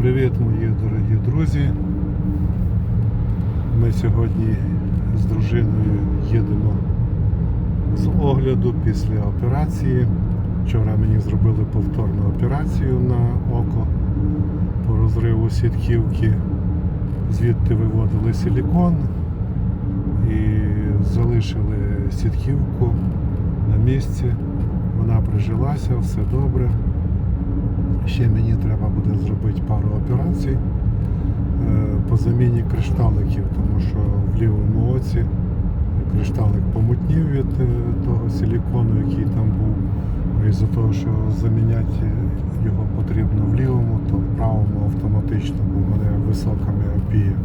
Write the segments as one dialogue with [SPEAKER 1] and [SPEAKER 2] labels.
[SPEAKER 1] Привіт, мої дорогі друзі. Ми сьогодні з дружиною їдемо з огляду після операції. Вчора мені зробили повторну операцію на око по розриву сітківки. Звідти виводили силікон і залишили сітківку на місці. Вона прижилася, все добре. Ще мені треба буде зробити пару операцій е, по заміні кришталиків, тому що в лівому оці кришталик помутнів від е, того силікону, який там був. І за того, що заміняти його потрібно в лівому, то в правому автоматично, бо в мене висока міопія.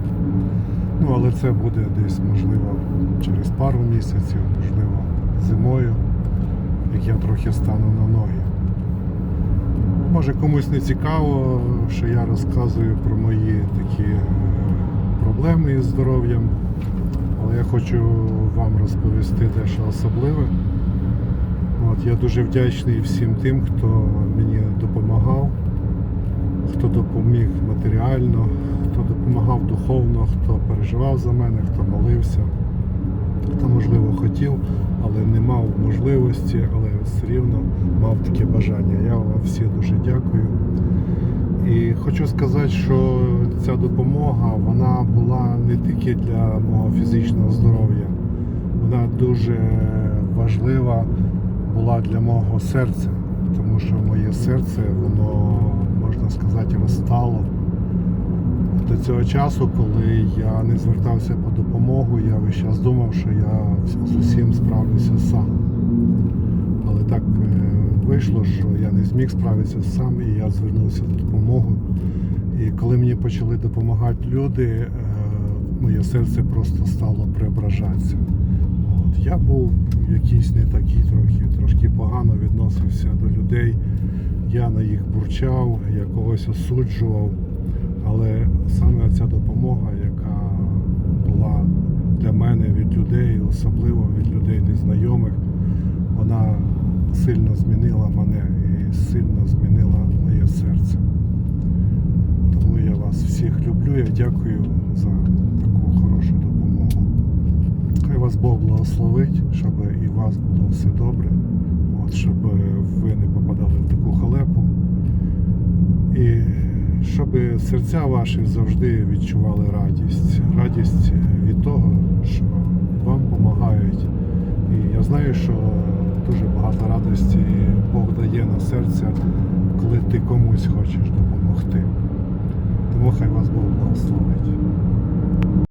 [SPEAKER 1] Ну, але це буде десь, можливо, через пару місяців, можливо, зимою, як я трохи стану на ноги. Може комусь не цікаво, що я розказую про мої такі е, проблеми із здоров'ям, але я хочу вам розповісти дещо особливе. От, я дуже вдячний всім тим, хто мені допомагав, хто допоміг матеріально, хто допомагав духовно, хто переживав за мене, хто молився, хотів, але не мав можливості, але все рівно мав таке бажання. Я вам всі дуже дякую. І хочу сказати, що ця допомога вона була не тільки для мого фізичного здоров'я, вона дуже важлива була для мого серця, тому що моє серце, воно, можна сказати, розстало. До цього часу, коли я не звертався по допомогу, я весь час думав, що я з усім справлюся сам. Але так е, вийшло, що я не зміг справитися сам і я звернувся до допомоги. І коли мені почали допомагати люди, е, моє серце просто стало преображатися. От, я був якийсь не такий трохи, трошки погано відносився до людей. Я на їх бурчав, я когось осуджував. Але саме ця допомога, яка була для мене від людей, особливо від людей незнайомих, вона сильно змінила мене і сильно змінила моє серце. Тому я вас всіх люблю. Я дякую за таку хорошу допомогу. Хай вас Бог благословить, щоб і у вас було все добре, от, щоб ви не попадали в таку халепу. І щоб серця ваші завжди відчували радість. Радість від того, що вам допомагають. І я знаю, що дуже багато радості Бог дає на серце, коли ти комусь хочеш допомогти. Тому хай вас Бог благословить.